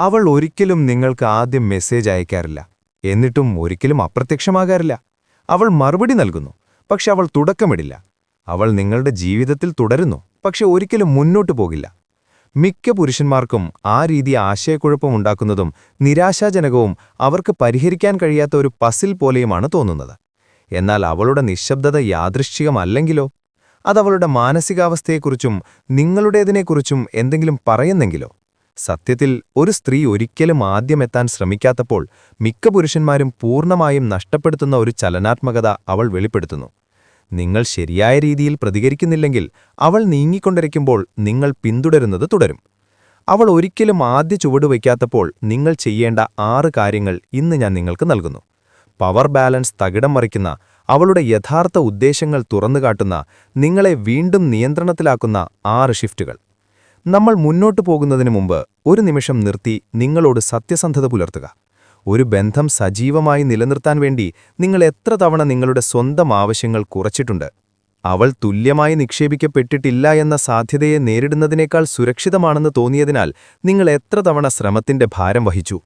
അവൾ ഒരിക്കലും നിങ്ങൾക്ക് ആദ്യം മെസ്സേജ് അയക്കാറില്ല. എന്നിട്ടും ഒരിക്കലും അപ്രത്യക്ഷമാകാറില്ല. അവൾ മറുപടി നൽകുന്നു പക്ഷെ അവൾ തുടക്കമിടില്ല. അവൾ നിങ്ങളുടെ ജീവിതത്തിൽ തുടരുന്നു പക്ഷെ ഒരിക്കലും മുന്നോട്ട് പോകില്ല. മിക്ക പുരുഷന്മാർക്കും ആ രീതി ആശയക്കുഴപ്പമുണ്ടാക്കുന്നതും നിരാശാജനകവും അവർക്ക് പരിഹരിക്കാൻ കഴിയാത്ത ഒരു പസിൽ പോലെയുമാണ് തോന്നുന്നത്. എന്നാൽ അവളുടെ നിശബ്ദത യാദൃശ്ചികമല്ലെങ്കിലോ? അതവളുടെ മാനസികാവസ്ഥയെക്കുറിച്ചും നിങ്ങളുടേതിനെക്കുറിച്ചും എന്തെങ്കിലും പറയുന്നെങ്കിലോ? സത്യത്തിൽ ഒരു സ്ത്രീ ഒരിക്കലും ആദ്യമെത്താൻ ശ്രമിക്കാത്തപ്പോൾ മിക്ക പുരുഷന്മാരും പൂർണമായും നഷ്ടപ്പെടുത്തുന്ന ഒരു ചലനാത്മകത അവൾ വെളിപ്പെടുത്തുന്നു. നിങ്ങൾ ശരിയായ രീതിയിൽ പ്രതികരിക്കുന്നില്ലെങ്കിൽ അവൾ നീങ്ങിക്കൊണ്ടിരിക്കുമ്പോൾ നിങ്ങൾ പിന്തുടരുന്നത് തുടരും. അവൾ ഒരിക്കലും ആദ്യ ചുവടുവയ്ക്കാത്തപ്പോൾ നിങ്ങൾ ചെയ്യേണ്ട ആറ് കാര്യങ്ങൾ ഇന്ന് ഞാൻ നിങ്ങൾക്ക് നൽകുന്നു. പവർ ബാലൻസ് തകിടം മറിക്കുന്ന അവളുടെ യഥാർത്ഥ ഉദ്ദേശങ്ങൾ തുറന്നുകാട്ടുന്ന നിങ്ങളെ വീണ്ടും നിയന്ത്രണത്തിലാക്കുന്ന ആറ് ഷിഫ്റ്റുകൾ. നമ്മൾ മുന്നോട്ടു പോകുന്നതിനു മുമ്പ് ഒരു നിമിഷം നിർത്തി നിങ്ങളോട് സത്യസന്ധത പുലർത്തുക. ഒരു ബന്ധം സജീവമായി നിലനിർത്താൻ വേണ്ടി നിങ്ങൾ എത്ര തവണ നിങ്ങളുടെ സ്വന്തം ആവശ്യങ്ങൾ കുറച്ചിട്ടുണ്ട്. അവൾ തുല്യമായി നിക്ഷേപിക്കപ്പെട്ടിട്ടില്ല എന്ന സാധ്യതയെ നേരിടുന്നതിനേക്കാൾ സുരക്ഷിതമാണെന്ന് തോന്നിയതിനാൽ നിങ്ങൾ എത്ര തവണ ശ്രമത്തിന്റെ ഭാരം വഹിച്ചു.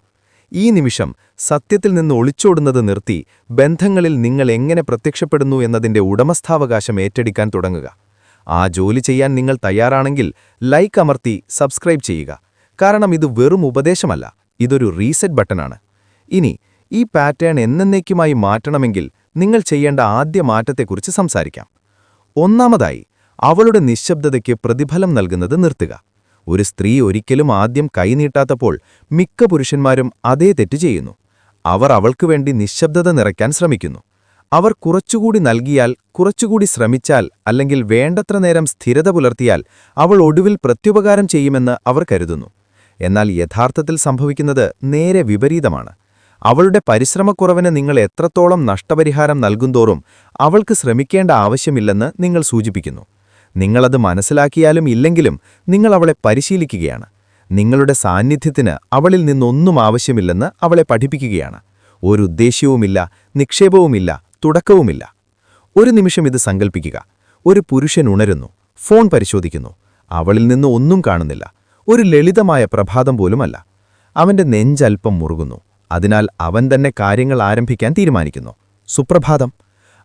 ഈ നിമിഷം സത്യത്തിൽ നിന്ന് ഒളിച്ചോടുന്നത് നിർത്തി ബന്ധങ്ങളിൽ നിങ്ങൾ എങ്ങനെ പ്രത്യക്ഷപ്പെടുന്നു എന്നതിന്റെ ഉടമസ്ഥാവകാശം ഏറ്റെടുക്കാൻ തുടങ്ങുക. ആ ജോലി ചെയ്യാൻ നിങ്ങൾ തയ്യാറാണെങ്കിൽ ലൈക്ക് അമർത്തി സബ്സ്ക്രൈബ് ചെയ്യുക. കാരണം ഇത് വെറും ഉപദേശമല്ല ഇതൊരു റീസെറ്റ് ബട്ടണാണ്. ഇനി ഈ പാറ്റേൺ എന്നേക്കുമായി മാറ്റണമെങ്കിൽ നിങ്ങൾ ചെയ്യേണ്ട ആദ്യ മാറ്റത്തെക്കുറിച്ച് സംസാരിക്കാം. ഒന്നാമതായി അവളുടെ നിശബ്ദതയ്ക്ക് പ്രതിഫലം നൽകുന്നത് നിർത്തുക. ഒരു സ്ത്രീ ഒരിക്കലും ആദ്യം കൈനീട്ടാത്തപ്പോൾ മിക്ക പുരുഷന്മാരും അതേ തെറ്റ് ചെയ്യുന്നു. അവർ അവൾക്കു വേണ്ടി നിശബ്ദത നിറയ്ക്കാൻ ശ്രമിക്കുന്നു. അവർ കുറച്ചുകൂടി നൽകിയാൽ കുറച്ചുകൂടി ശ്രമിച്ചാൽ അല്ലെങ്കിൽ വേണ്ടത്ര നേരം സ്ഥിരത പുലർത്തിയാൽ അവൾ ഒടുവിൽ പ്രത്യുപകാരം ചെയ്യുമെന്ന് അവർ കരുതുന്നു. എന്നാൽ യഥാർത്ഥത്തിൽ സംഭവിക്കുന്നത് നേരെ വിപരീതമാണ്. അവളുടെ പരിശ്രമക്കുറവിന് നിങ്ങൾ എത്രത്തോളം നഷ്ടപരിഹാരം നൽകുന്തോറും അവൾക്ക് ശ്രമിക്കേണ്ട ആവശ്യമില്ലെന്ന് നിങ്ങൾ സൂചിപ്പിക്കുന്നു. നിങ്ങളത് മനസ്സിലാക്കിയാലും ഇല്ലെങ്കിലും നിങ്ങൾ അവളെ പരിശീലിക്കുകയാണ്. നിങ്ങളുടെ സാന്നിധ്യത്തിന് അവളിൽ നിന്നൊന്നും ആവശ്യമില്ലെന്ന് അവളെ പഠിപ്പിക്കുകയാണ്. ഒരു ഉദ്ദേശ്യവുമില്ല നിക്ഷേപവുമില്ല തുടക്കവുമില്ല. ഒരു നിമിഷം ഇത് സങ്കൽപ്പിക്കുക. ഒരു പുരുഷൻ ഉണരുന്നു. ഫോൺ പരിശോധിക്കുന്നു. അവളിൽ നിന്ന് ഒന്നും കാണുന്നില്ല. ഒരു ലളിതമായ പ്രഭാതം പോലുമല്ല. അവന്റെ നെഞ്ചൽപ്പം മുറുകുന്നു. അതിനാൽ അവൻ തന്നെ കാര്യങ്ങൾ ആരംഭിക്കാൻ തീരുമാനിക്കുന്നു. സുപ്രഭാതം.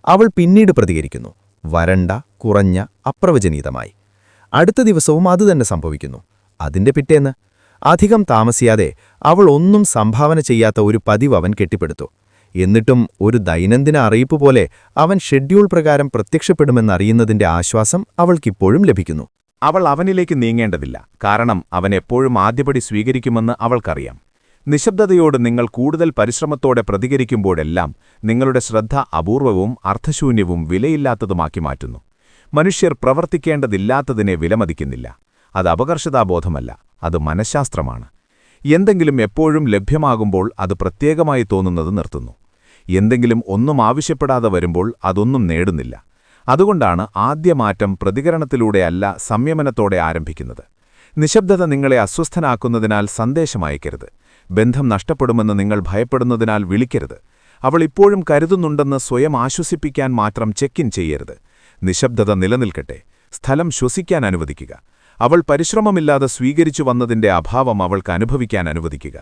അവൾ പിന്നീട് പ്രതികരിക്കുന്നു. വരണ്ട കുറഞ്ഞ അപ്രവചനീതമായി. അടുത്ത ദിവസവും അതുതന്നെ സംഭവിക്കുന്നു. അതിന്റെ പിറ്റേന്ന്. അധികം താമസിയാതെ അവൾ ഒന്നും സംഭാവന ചെയ്യാത്ത ഒരു പതിവ് അവൻ കെട്ടിപ്പടുത്തു. എന്നിട്ടും ഒരു ദൈനംദിന അറിയിപ്പ് പോലെ അവൻ ഷെഡ്യൂൾ പ്രകാരം പ്രത്യക്ഷപ്പെടുമെന്നറിയുന്നതിന്റെ ആശ്വാസം അവൾക്കിപ്പോഴും ലഭിക്കുന്നു. അവൾ അവനിലേക്ക് നീങ്ങേണ്ടതില്ല. കാരണം അവൻ എപ്പോഴും ആദ്യപടി സ്വീകരിക്കുമെന്ന് അവൾക്കറിയാം. നിശബ്ദതയോട് നിങ്ങൾ കൂടുതൽ പരിശ്രമത്തോടെ പ്രതികരിക്കുമ്പോഴെല്ലാം നിങ്ങളുടെ ശ്രദ്ധ അപൂർവവും അർത്ഥശൂന്യവും വിലയില്ലാത്തതുമാക്കി മാറ്റുന്നു. മനുഷ്യർ പ്രവർത്തിക്കേണ്ടതില്ലാത്തതിനെ വിലമതിക്കുന്നില്ല. അത് അപകർഷതാബോധമല്ല. അത് മനഃശാസ്ത്രമാണ്. എന്തെങ്കിലും എപ്പോഴും ലഭ്യമാകുമ്പോൾ അത് പ്രത്യേകമായി തോന്നുന്നത് നിർത്തുന്നു. എന്തെങ്കിലും ഒന്നും ആവശ്യപ്പെടാതെ വരുമ്പോൾ അതൊന്നും നേടുന്നില്ല. അതുകൊണ്ടാണ് ആദ്യ മാറ്റം പ്രതികരണത്തിലൂടെയല്ല സംയമനത്തോടെ ആരംഭിക്കുന്നത്. നിശബ്ദത നിങ്ങളെ അസ്വസ്ഥനാക്കുന്നതിനാൽ സന്ദേശമയക്കരുത് ബന്ധം നഷ്ടപ്പെടുമെന്ന് നിങ്ങൾ ഭയപ്പെടുന്നതിനാൽ വിളിക്കരുത്. അവൾ ഇപ്പോഴും കരുതുന്നുണ്ടെന്ന് സ്വയം ആശ്വസിപ്പിക്കാൻ മാത്രം ചെക്കിൻ ചെയ്യരുത്. നിശബ്ദത നിലനിൽക്കട്ടെ. സ്ഥലം ശ്വസിക്കാൻ അനുവദിക്കുക. അവൾ പരിശ്രമമില്ലാതെ സ്വീകരിച്ചു വന്നതിന്റെ അഭാവം അവൾക്ക് അനുഭവിക്കാൻ അനുവദിക്കുക.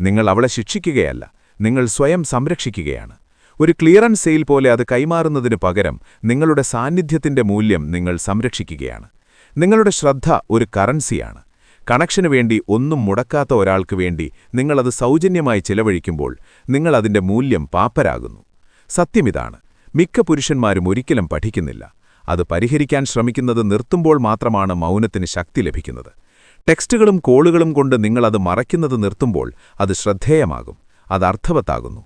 നിങ്ങൾ അവളെ ശിക്ഷിക്കുകയല്ല നിങ്ങൾ സ്വയം സംരക്ഷിക്കുകയാണ്. ഒരു ക്ലിയറൻസ് സെയിൽ പോലെ അത് കൈമാറുന്നതിനു പകരം നിങ്ങളുടെ സാന്നിധ്യത്തിന്റെ മൂല്യം നിങ്ങൾ സംരക്ഷിക്കുകയാണ്. നിങ്ങളുടെ ശ്രദ്ധ ഒരു കറൻസിയാണ്. കണക്ഷനു വേണ്ടി ഒന്നും മുടക്കാത്ത ഒരാൾക്ക് വേണ്ടി നിങ്ങളത് സൗജന്യമായി ചിലവഴിക്കുമ്പോൾ നിങ്ങൾ അതിന്റെ മൂല്യം പാപ്പരാകുന്നു. സത്യമിതാണ്. മിക്ക പുരുഷന്മാരും ഒരിക്കലും പഠിക്കുന്നില്ല. അത് പരിഹരിക്കാൻ ശ്രമിക്കുന്നത് നിർത്തുമ്പോൾ മാത്രമാണ് മൗനത്തിന് ശക്തി ലഭിക്കുന്നത്. ടെക്സ്റ്റുകളും കോളുകളും കൊണ്ട് നിങ്ങളത് മറയ്ക്കുന്നത് നിർത്തുമ്പോൾ അത് ശ്രദ്ധേയമാകും അത് അർത്ഥവത്താകുന്നു.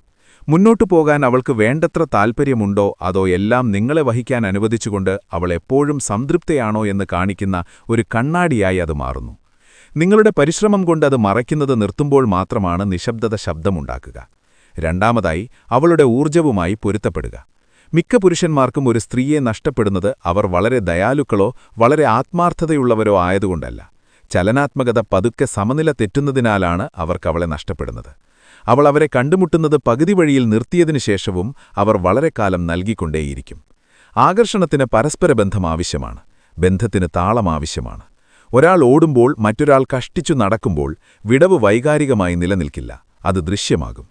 മുന്നോട്ടു പോകാൻ അവൾക്ക് വേണ്ടത്ര താൽപ്പര്യമുണ്ടോ അതോ എല്ലാം നിങ്ങളെ വഹിക്കാൻ അനുവദിച്ചുകൊണ്ട് അവൾ എപ്പോഴും സംതൃപ്തയാണോ എന്ന് കാണിക്കുന്ന ഒരു കണ്ണാടിയായി അത് മാറുന്നു. നിങ്ങളുടെ പരിശ്രമം കൊണ്ട് അത് മറയ്ക്കുന്നത് നിർത്തുമ്പോൾ മാത്രമാണ് നിശബ്ദത ശബ്ദമുണ്ടാക്കുക. രണ്ടാമതായി അവളുടെ ഊർജവുമായി പൊരുത്തപ്പെടുക. മിക്ക പുരുഷന്മാർക്കും ഒരു സ്ത്രീയെ നഷ്ടപ്പെടുന്നത് അവർ വളരെ ദയാലുക്കളോ വളരെ ആത്മാർത്ഥതയുള്ളവരോ ആയതുകൊണ്ടല്ല. ചലനാത്മകത പതുക്കെ സമനില തെറ്റുന്നതിനാലാണ് അവർക്കവളെ നഷ്ടപ്പെടുന്നത്. അവൾ അവരെ കണ്ടുമുട്ടുന്നത് പകുതി വഴിയിൽ നിർത്തിയതിനു ശേഷവും അവർ വളരെ കാലം നൽകിക്കൊണ്ടേയിരിക്കും. ആകർഷണത്തിന് പരസ്പര ബന്ധം ആവശ്യമാണ്. ബന്ധത്തിന് താളം ആവശ്യമാണ്. ഒരാൾ ഓടുമ്പോൾ മറ്റൊരാൾ കഷ്ടിച്ചു നടക്കുമ്പോൾ വിടവ് വൈകാരികമായി നിലനിൽക്കില്ല. അത് ദൃശ്യമാകും.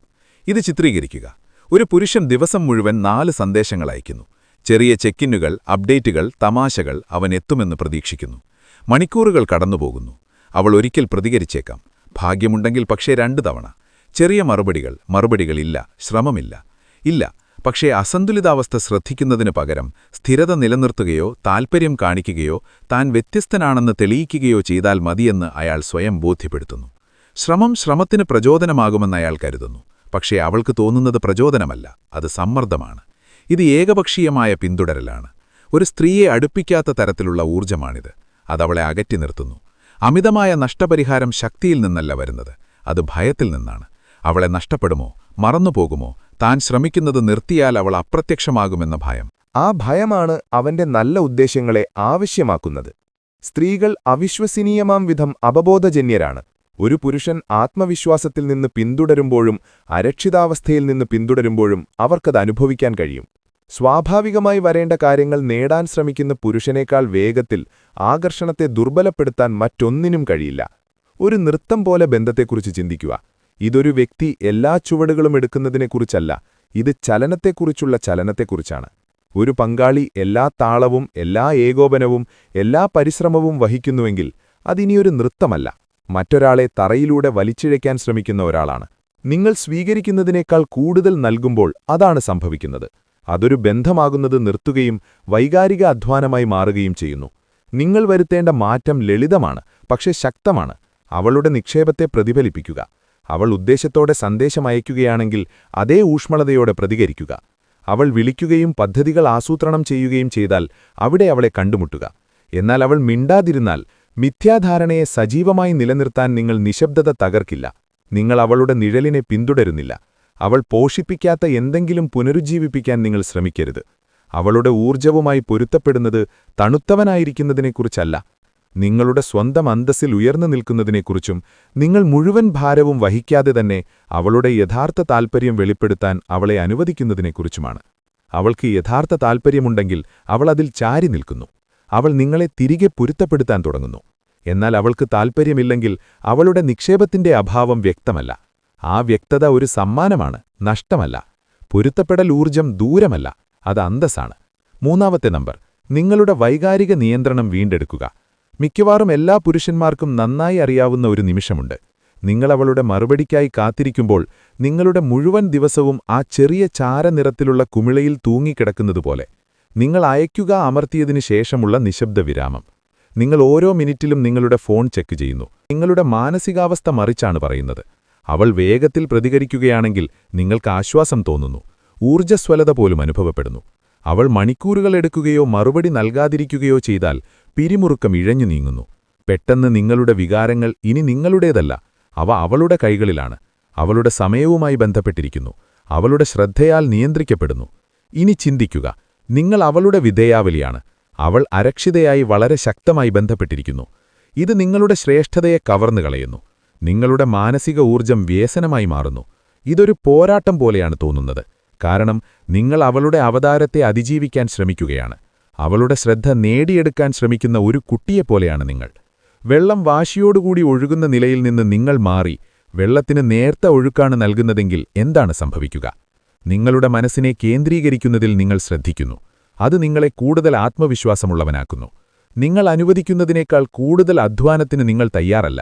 ഇത് ചിത്രീകരിക്കുക. ഒരു പുരുഷൻ ദിവസം മുഴുവൻ നാല് സന്ദേശങ്ങൾ അയക്കുന്നു. ചെറിയ ചെക്കിന്നുകൾ അപ്ഡേറ്റുകൾ തമാശകൾ അവൻ എത്തുമെന്ന് പ്രതീക്ഷിക്കുന്നു. മണിക്കൂറുകൾ കടന്നുപോകുന്നു. അവൾ ഒരിക്കൽ പ്രതികരിച്ചേക്കാം. ഭാഗ്യമുണ്ടെങ്കിൽ പക്ഷേ രണ്ടു തവണ. ചെറിയ മറുപടികൾ മറുപടികളില്ല ശ്രമമില്ല. ഇല്ല പക്ഷേ അസന്തുലിതാവസ്ഥ ശ്രദ്ധിക്കുന്നതിനു പകരം സ്ഥിരത നിലനിർത്തുകയോ താൽപ്പര്യം കാണിക്കുകയോ താൻ വ്യത്യസ്തനാണെന്ന് തെളിയിക്കുകയോ ചെയ്താൽ മതിയെന്ന് അയാൾ സ്വയം ബോധ്യപ്പെടുത്തുന്നു. ശ്രമം ശ്രമത്തിന് പ്രചോദനമാകുമെന്ന് അയാൾ കരുതുന്നു. പക്ഷേ അവൾക്ക് തോന്നുന്നത് പ്രചോദനമല്ല അത് സമ്മർദ്ദമാണ്. ഇത് ഏകപക്ഷീയമായ പിന്തുടരലാണ്. ഒരു സ്ത്രീയെ അടുപ്പിക്കാത്ത തരത്തിലുള്ള ഊർജമാണിത്. അതവളെ അകറ്റി നിർത്തുന്നു. അമിതമായ നഷ്ടപരിഹാരം ശക്തിയിൽ നിന്നല്ല വരുന്നത് അത് ഭയത്തിൽ നിന്നാണ്. അവളെ നഷ്ടപ്പെടുമോ മറന്നുപോകുമോ താൻ ശ്രമിക്കുന്നത് നിർത്തിയാൽ അവൾ അപ്രത്യക്ഷമാകുമെന്ന ഭയം. ആ ഭയമാണ് അവന്റെ നല്ല ഉദ്ദേശങ്ങളെ ആവശ്യമാക്കുന്നത്. സ്ത്രീകൾ അവിശ്വസനീയമാം വിധം അപബോധജന്യരാണ് ഒരു പുരുഷൻ ആത്മവിശ്വാസത്തിൽ നിന്ന് പിന്തുടരുമ്പോഴും അരക്ഷിതാവസ്ഥയിൽ നിന്ന് പിന്തുടരുമ്പോഴും അവർക്കത് അനുഭവിക്കാൻ കഴിയും. സ്വാഭാവികമായി വരേണ്ട കാര്യങ്ങൾ നേടാൻ ശ്രമിക്കുന്ന പുരുഷനേക്കാൾ വേഗത്തിൽ ആകർഷണത്തെ ദുർബലപ്പെടുത്താൻ മറ്റൊന്നിനും കഴിയില്ല. ഒരു നൃത്തം പോലെ ബന്ധത്തെക്കുറിച്ച് ചിന്തിക്കുക. ഇതൊരു വ്യക്തി എല്ലാ ചുവടുകളും എടുക്കുന്നതിനെക്കുറിച്ചല്ല ഇത് ചലനത്തെക്കുറിച്ചുള്ള ചലനത്തെക്കുറിച്ചാണ്. ഒരു പങ്കാളി എല്ലാ താളവും എല്ലാ ഏകോപനവും എല്ലാ പരിശ്രമവും വഹിക്കുന്നുവെങ്കിൽ അതിനിയൊരു നൃത്തമല്ല. മറ്റൊരാളെ തറയിലൂടെ വലിച്ചിഴയ്ക്കാൻ ശ്രമിക്കുന്ന ഒരാളാണ്. നിങ്ങൾ സ്വീകരിക്കുന്നതിനേക്കാൾ കൂടുതൽ നൽകുമ്പോൾ അതാണ് സംഭവിക്കുന്നത്. അതൊരു ബന്ധമാകുന്നത് നിർത്തുകയും വൈകാരിക അധ്വാനമായി മാറുകയും ചെയ്യുന്നു. നിങ്ങൾ വരുത്തേണ്ട മാറ്റം ലളിതമാണ് പക്ഷേ ശക്തമാണ്. അവളുടെ നിക്ഷേപത്തെ പ്രതിഫലിപ്പിക്കുക. അവൾ ഉദ്ദേശത്തോടെ സന്ദേശം സന്ദേശമയക്കുകയാണെങ്കിൽ അതേ ഊഷ്മളതയോടെ പ്രതികരിക്കുക. അവൾ വിളിക്കുകയും പദ്ധതികൾ ആസൂത്രണം ചെയ്യുകയും ചെയ്താൽ അവിടെ അവളെ കണ്ടുമുട്ടുക. എന്നാൽ അവൾ മിണ്ടാതിരുന്നാൽ മിഥ്യാധാരണയെ സജീവമായി നിലനിർത്താൻ നിങ്ങൾ നിശബ്ദത തകർക്കില്ല. നിങ്ങൾ അവളുടെ നിഴലിനെ പിന്തുടരുന്നില്ല. അവൾ പോഷിപ്പിക്കാത്ത എന്തെങ്കിലും പുനരുജ്ജീവിപ്പിക്കാൻ നിങ്ങൾ ശ്രമിക്കരുത്. അവളുടെ ഊർജവുമായി പൊരുത്തപ്പെടുന്നത് തണുത്തവനായിരിക്കുന്നതിനെക്കുറിച്ചല്ല. നിങ്ങളുടെ സ്വന്തം അന്തസ്സിൽ ഉയർന്നു നിൽക്കുന്നതിനെക്കുറിച്ചും നിങ്ങൾ മുഴുവൻ ഭാരവും വഹിക്കാതെ തന്നെ അവളുടെ യഥാർത്ഥ താൽപ്പര്യം വെളിപ്പെടുത്താൻ അവളെ അനുവദിക്കുന്നതിനെക്കുറിച്ചുമാണ്. അവൾക്ക് യഥാർത്ഥ താൽപ്പര്യമുണ്ടെങ്കിൽ അവൾ അതിൽ ചാരി നിൽക്കുന്നു. അവൾ നിങ്ങളെ തിരികെ പൊരുത്തപ്പെടുത്താൻ തുടങ്ങുന്നു. എന്നാൽ അവൾക്ക് താൽപ്പര്യമില്ലെങ്കിൽ അവളുടെ നിക്ഷേപത്തിന്റെ അഭാവം വ്യക്തമല്ല. ആ വ്യക്തത ഒരു സമ്മാനമാണ് നഷ്ടമല്ല. പൊരുത്തപ്പെടൽ ഊർജം ദൂരമല്ല അത് അന്തസ്സാണ്. മൂന്നാമത്തെ നമ്പർ നിങ്ങളുടെ വൈകാരിക നിയന്ത്രണം വീണ്ടെടുക്കുക. മിക്കവാറും എല്ലാ പുരുഷന്മാർക്കും നന്നായി അറിയാവുന്ന ഒരു നിമിഷമുണ്ട്. നിങ്ങളവളുടെ മറുപടിക്കായി കാത്തിരിക്കുമ്പോൾ നിങ്ങളുടെ മുഴുവൻ ദിവസവും ആ ചെറിയ ചാരനിറത്തിലുള്ള കുമിളയിൽ തൂങ്ങിക്കിടക്കുന്നതുപോലെ. നിങ്ങൾ അയയ്ക്കുക അമർത്തിയതിനു ശേഷമുള്ള നിശബ്ദ വിരാമം. നിങ്ങൾ ഓരോ മിനിറ്റിലും നിങ്ങളുടെ ഫോൺ ചെക്ക് ചെയ്യുന്നു. നിങ്ങളുടെ മാനസികാവസ്ഥ മറിച്ചാണ് പറയുന്നത്. അവൾ വേഗത്തിൽ പ്രതികരിക്കുകയാണെങ്കിൽ നിങ്ങൾക്ക് ആശ്വാസം തോന്നുന്നു. ഊർജസ്വലത പോലും അനുഭവപ്പെടുന്നു. അവൾ മണിക്കൂറുകൾ എടുക്കുകയോ മറുപടി നൽകാതിരിക്കുകയോ ചെയ്താൽ പിരിമുറുക്കം ഇഴഞ്ഞു നീങ്ങുന്നു. പെട്ടെന്ന് നിങ്ങളുടെ വികാരങ്ങൾ ഇനി നിങ്ങളുടേതല്ല അവ അവളുടെ കൈകളിലാണ്. അവളുടെ സമയവുമായി ബന്ധപ്പെട്ടിരിക്കുന്നു. അവളുടെ ശ്രദ്ധയാൽ നിയന്ത്രിക്കപ്പെടുന്നു. ഇനി ചിന്തിക്കുക. നിങ്ങൾ അവളുടെ വിധേയാവലിയാണ്. അവൾ അരക്ഷിതയായി വളരെ ശക്തമായി ബന്ധപ്പെട്ടിരിക്കുന്നു. ഇത് നിങ്ങളുടെ ശ്രേഷ്ഠതയെ കവർന്നു കളയുന്നു. നിങ്ങളുടെ മാനസിക ഊർജം വ്യസനമായി മാറുന്നു. ഇതൊരു പോരാട്ടം പോലെയാണ് തോന്നുന്നത്. കാരണം നിങ്ങൾ അവളുടെ അവതാരത്തെ അതിജീവിക്കാൻ ശ്രമിക്കുകയാണ്. അവളുടെ ശ്രദ്ധ നേടിയെടുക്കാൻ ശ്രമിക്കുന്ന ഒരു കുട്ടിയെപ്പോലെയാണ് നിങ്ങൾ. വെള്ളം വാശിയോടുകൂടി ഒഴുകുന്ന നിലയിൽ നിന്ന് നിങ്ങൾ മാറി വെള്ളത്തിന് നേർത്ത ഒഴുക്കാണ് നൽകുന്നതെങ്കിൽ എന്താണ് സംഭവിക്കുക? നിങ്ങളുടെ മനസ്സിനെ കേന്ദ്രീകരിക്കുന്നതിൽ നിങ്ങൾ ശ്രദ്ധിക്കുന്നു. അത് നിങ്ങളെ കൂടുതൽ ആത്മവിശ്വാസമുള്ളവനാക്കുന്നു. നിങ്ങൾ അനുവദിക്കുന്നതിനേക്കാൾ കൂടുതൽ അധ്വാനത്തിന് നിങ്ങൾ തയ്യാറല്ല.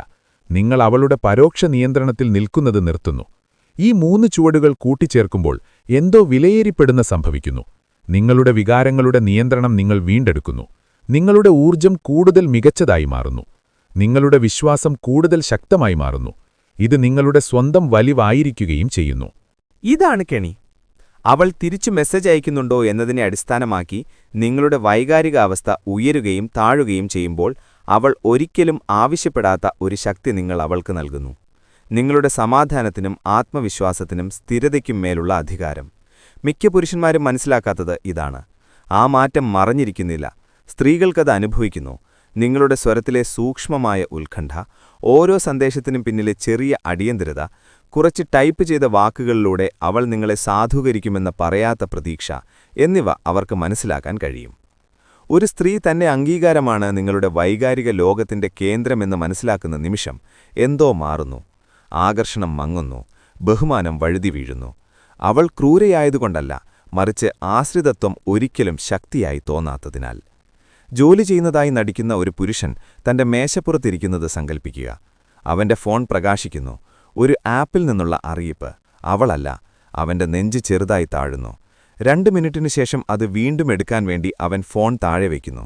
നിങ്ങൾ അവളുടെ പരോക്ഷ നിയന്ത്രണത്തിൽ നിൽക്കുന്നത് നിർത്തുന്നു. ഈ മൂന്ന് ചുവടുകൾ കൂട്ടിച്ചേർക്കുമ്പോൾ എന്തോ വിലയേറിപ്പെടുന്ന സംഭവിക്കുന്നു. നിങ്ങളുടെ വികാരങ്ങളുടെ നിയന്ത്രണം നിങ്ങൾ വീണ്ടെടുക്കുന്നു. നിങ്ങളുടെ ഊർജം കൂടുതൽ മികച്ചതായി മാറുന്നു. നിങ്ങളുടെ വിശ്വാസം കൂടുതൽ ശക്തമായി മാറുന്നു. ഇത് നിങ്ങളുടെ സ്വന്തം വലിവായിരിക്കുകയും ചെയ്യുന്നു. ഇതാണ് കെണി. അവൾ തിരിച്ചു മെസ്സേജ് അയക്കുന്നുണ്ടോ എന്നതിനെ അടിസ്ഥാനമാക്കി നിങ്ങളുടെ വൈകാരികാവസ്ഥ ഉയരുകയും താഴുകയും ചെയ്യുമ്പോൾ അവൾ ഒരിക്കലും ആവശ്യപ്പെടാത്ത ഒരു ശക്തി നിങ്ങൾ അവൾക്ക് നൽകുന്നു. നിങ്ങളുടെ സമാധാനത്തിനും ആത്മവിശ്വാസത്തിനും സ്ഥിരതയ്ക്കും മേലുള്ള അധികാരം. മിക്ക പുരുഷന്മാരും മനസ്സിലാക്കാത്തത് ഇതാണ്. ആ മാറ്റം മറഞ്ഞിരിക്കുന്നില്ല. സ്ത്രീകൾക്കത് അനുഭവിക്കുന്നു. നിങ്ങളുടെ സ്വരത്തിലെ സൂക്ഷ്മമായ ഉത്കണ്ഠ ഓരോ സന്ദേശത്തിനും പിന്നിലെ ചെറിയ അടിയന്തരത കുറച്ച് ടൈപ്പ് ചെയ്ത വാക്കുകളിലൂടെ അവൾ നിങ്ങളെ സാധൂകരിക്കുമെന്ന പറയാത്ത പ്രതീക്ഷ എന്നിവ അവർക്ക് മനസ്സിലാക്കാൻ കഴിയും. ഒരു സ്ത്രീ തന്നെ അംഗീകാരമാണ് നിങ്ങളുടെ വൈകാരിക ലോകത്തിന്റെ കേന്ദ്രമെന്ന് മനസ്സിലാക്കുന്ന നിമിഷം എന്തോ മാറുന്നു. ആകർഷണം മങ്ങുന്നു. ബഹുമാനം വഴുതി വീഴുന്നു. അവൾ ക്രൂരയായതുകൊണ്ടല്ല മറിച്ച് ആശ്രിതത്വം ഒരിക്കലും ശക്തിയായി തോന്നാത്തതിനാൽ. ജോലി ചെയ്യുന്നതായി നടിക്കുന്ന ഒരു പുരുഷൻ തന്റെ മേശപ്പുറത്തിരിക്കുന്നത് സങ്കൽപ്പിക്കുക. അവന്റെ ഫോൺ പ്രകാശിക്കുന്നു. ഒരു ആപ്പിൽ നിന്നുള്ള അറിയിപ്പ്. അവളല്ല അവന്റെ നെഞ്ച് ചെറുതായി താഴുന്നു. രണ്ട് മിനിറ്റിനു ശേഷം അത് വീണ്ടും എടുക്കാൻ വേണ്ടി അവൻ ഫോൺ താഴെ വയ്ക്കുന്നു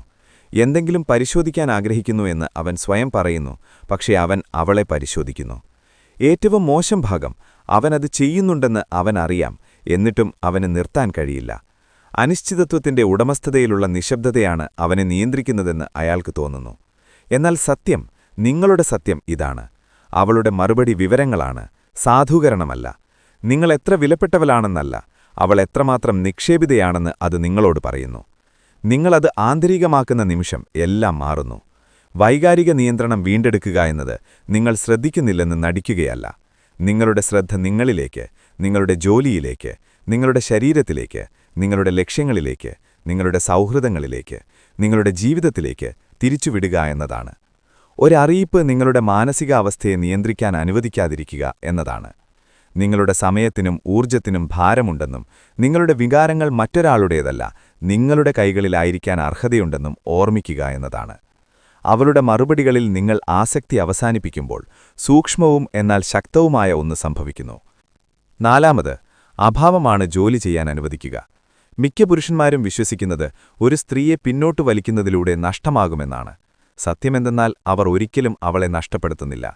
എന്തെങ്കിലും പരിശോധിക്കാൻ ആഗ്രഹിക്കുന്നു എന്ന് അവൻ സ്വയം പറയുന്നു പക്ഷേ അവൻ അവളെ പരിശോധിക്കുന്നു. ഏറ്റവും മോശം ഭാഗം അവനത് ചെയ്യുന്നുണ്ടെന്ന് അവൻ അറിയാം എന്നിട്ടും അവന് നിർത്താൻ കഴിയില്ല. അനിശ്ചിതത്വത്തിന്റെ ഉടമസ്ഥതയിലുള്ള നിശബ്ദതയാണ് അവനെ നിയന്ത്രിക്കുന്നതെന്ന് അയാൾക്ക് തോന്നുന്നു. എന്നാൽ സത്യം നിങ്ങളുടെ സത്യം ഇതാണ്. അവളുടെ മറുപടി വിവരങ്ങളാണ്. സാധൂകരണമല്ല. നിങ്ങൾ എത്ര വിലപ്പെട്ടവളാണെന്നല്ല അവൾ എത്രമാത്രം നിക്ഷേപിതയാണെന്ന് അത് നിങ്ങളോട് പറയുന്നു. നിങ്ങളത് ആന്തരികമാക്കുന്ന നിമിഷം എല്ലാം മാറുന്നു. വൈകാരിക നിയന്ത്രണം വീണ്ടെടുക്കുക എന്നത് നിങ്ങൾ ശ്രദ്ധിക്കുന്നില്ലെന്ന് നടിക്കുകയല്ല. നിങ്ങളുടെ ശ്രദ്ധ നിങ്ങളിലേക്ക് നിങ്ങളുടെ ജോലിയിലേക്ക് നിങ്ങളുടെ ശരീരത്തിലേക്ക് നിങ്ങളുടെ ലക്ഷ്യങ്ങളിലേക്ക് നിങ്ങളുടെ സൗഹൃദങ്ങളിലേക്ക് നിങ്ങളുടെ ജീവിതത്തിലേക്ക് തിരിച്ചുവിടുക എന്നതാണ്. ഒരറിയിപ്പ് നിങ്ങളുടെ മാനസികാവസ്ഥയെ നിയന്ത്രിക്കാൻ അനുവദിക്കാതിരിക്കുക എന്നതാണ്. നിങ്ങളുടെ സമയത്തിനും ഊർജത്തിനും ഭാരമുണ്ടെന്നും നിങ്ങളുടെ വികാരങ്ങൾ മറ്റൊരാളുടേതല്ല നിങ്ങളുടെ കൈകളിലായിരിക്കാൻ അർഹതയുണ്ടെന്നും ഓർമ്മിക്കുക എന്നതാണ്. അവളുടെ മറുപടികളിൽ നിങ്ങൾ ആസക്തി അവസാനിപ്പിക്കുമ്പോൾ സൂക്ഷ്മവും എന്നാൽ ശക്തവുമായ ഒന്ന് സംഭവിക്കുന്നു. നാലാമത് അഭാവമാണ് ജോലി ചെയ്യാൻ അനുവദിക്കുക. മിക്ക പുരുഷന്മാരും വിശ്വസിക്കുന്നത് ഒരു സ്ത്രീയെ പിന്നോട്ടു വലിക്കുന്നതിലൂടെ നഷ്ടമാകുമെന്നാണ്. സത്യമെന്തെന്നാൽ അവർ ഒരിക്കലും അവളെ നഷ്ടപ്പെടുത്തുന്നില്ല.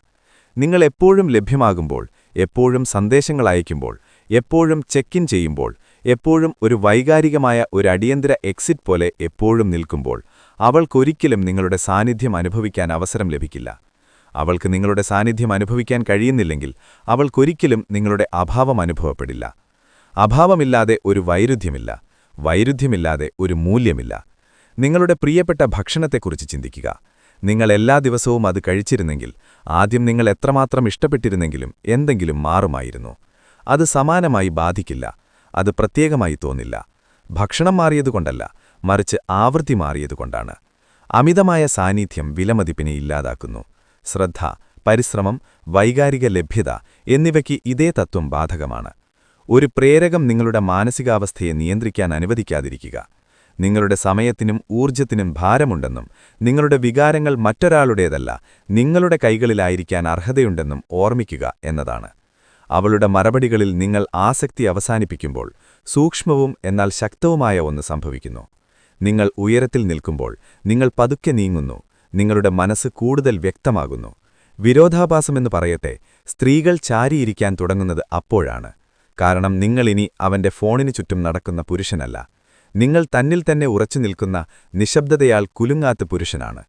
നിങ്ങൾ എപ്പോഴും ലഭ്യമാകുമ്പോൾ എപ്പോഴും സന്ദേശങ്ങൾ അയക്കുമ്പോൾ എപ്പോഴും ചെക്ക് ഇൻ ചെയ്യുമ്പോൾ എപ്പോഴും ഒരു വൈകാരികമായ ഒരു അടിയന്തര എക്സിറ്റ് പോലെ എപ്പോഴും നിൽക്കുമ്പോൾ അവൾക്കൊരിക്കലും നിങ്ങളുടെ സാന്നിധ്യം അനുഭവിക്കാൻ അവസരം ലഭിക്കില്ല. അവൾക്ക് നിങ്ങളുടെ സാന്നിധ്യം അനുഭവിക്കാൻ കഴിയുന്നില്ലെങ്കിൽ അവൾക്കൊരിക്കലും നിങ്ങളുടെ അഭാവം അനുഭവപ്പെടില്ല. അഭാവമില്ലാതെ ഒരു വൈരുദ്ധ്യമില്ല. വൈരുദ്ധ്യമില്ലാതെ ഒരു മൂല്യമില്ല. നിങ്ങളുടെ പ്രിയപ്പെട്ട ഭക്ഷണത്തെക്കുറിച്ച് ചിന്തിക്കുക. നിങ്ങൾ എല്ലാ ദിവസവും അത് കഴിച്ചിരുന്നെങ്കിൽ ആദ്യം നിങ്ങൾ എത്രമാത്രം ഇഷ്ടപ്പെട്ടിരുന്നെങ്കിലും എന്തെങ്കിലും മാറുമായിരുന്നു. അത് സമാനമായി ബാധിക്കില്ല അത് പ്രത്യേകമായി തോന്നില്ല. ഭക്ഷണം മാറിയതുകൊണ്ടല്ല മറിച്ച് ആവൃത്തി മാറിയതുകൊണ്ടാണ്. അമിതമായ സാന്നിധ്യം വിലമതിപ്പിനെ ഇല്ലാതാക്കുന്നു. ശ്രദ്ധ പരിശ്രമം വൈകാരിക ലഭ്യത എന്നിവയ്ക്ക് ഇതേ തത്വം ബാധകമാണ്. ഒരു പ്രേരകം നിങ്ങളുടെ മാനസികാവസ്ഥയെ നിയന്ത്രിക്കാൻ അനുവദിക്കാതിരിക്കുക. നിങ്ങളുടെ സമയത്തിനും ഊർജത്തിനും ഭാരമുണ്ടെന്നും നിങ്ങളുടെ വികാരങ്ങൾ മറ്റൊരാളുടേതല്ല നിങ്ങളുടെ കൈകളിലായിരിക്കാൻ അർഹതയുണ്ടെന്നും ഓർമ്മിക്കുക എന്നതാണ്. അവളുടെ മറുപടികളിൽ നിങ്ങൾ ആസക്തി അവസാനിപ്പിക്കുമ്പോൾ സൂക്ഷ്മവും എന്നാൽ ശക്തവുമായ ഒന്ന് സംഭവിക്കുന്നു. നിങ്ങൾ ഉയരത്തിൽ നിൽക്കുമ്പോൾ നിങ്ങൾ പതുക്കെ നീങ്ങുന്നു നിങ്ങളുടെ മനസ്സ് കൂടുതൽ വ്യക്തമാകുന്നു. വിരോധാഭാസമെന്ന് പറയട്ടെ സ്ത്രീകൾ ചാരിയിരിക്കാൻ തുടങ്ങുന്നത് അപ്പോഴാണ്. കാരണം നിങ്ങളിനി അവന്റെ ഫോണിനു ചുറ്റും നടക്കുന്ന പുരുഷനല്ല. നിങ്ങൾ തന്നിൽ തന്നെ ഉറച്ചു നിൽക്കുന്ന നിശബ്ദതയാൽ കുലുങ്ങാത്ത പുരുഷനാണ്.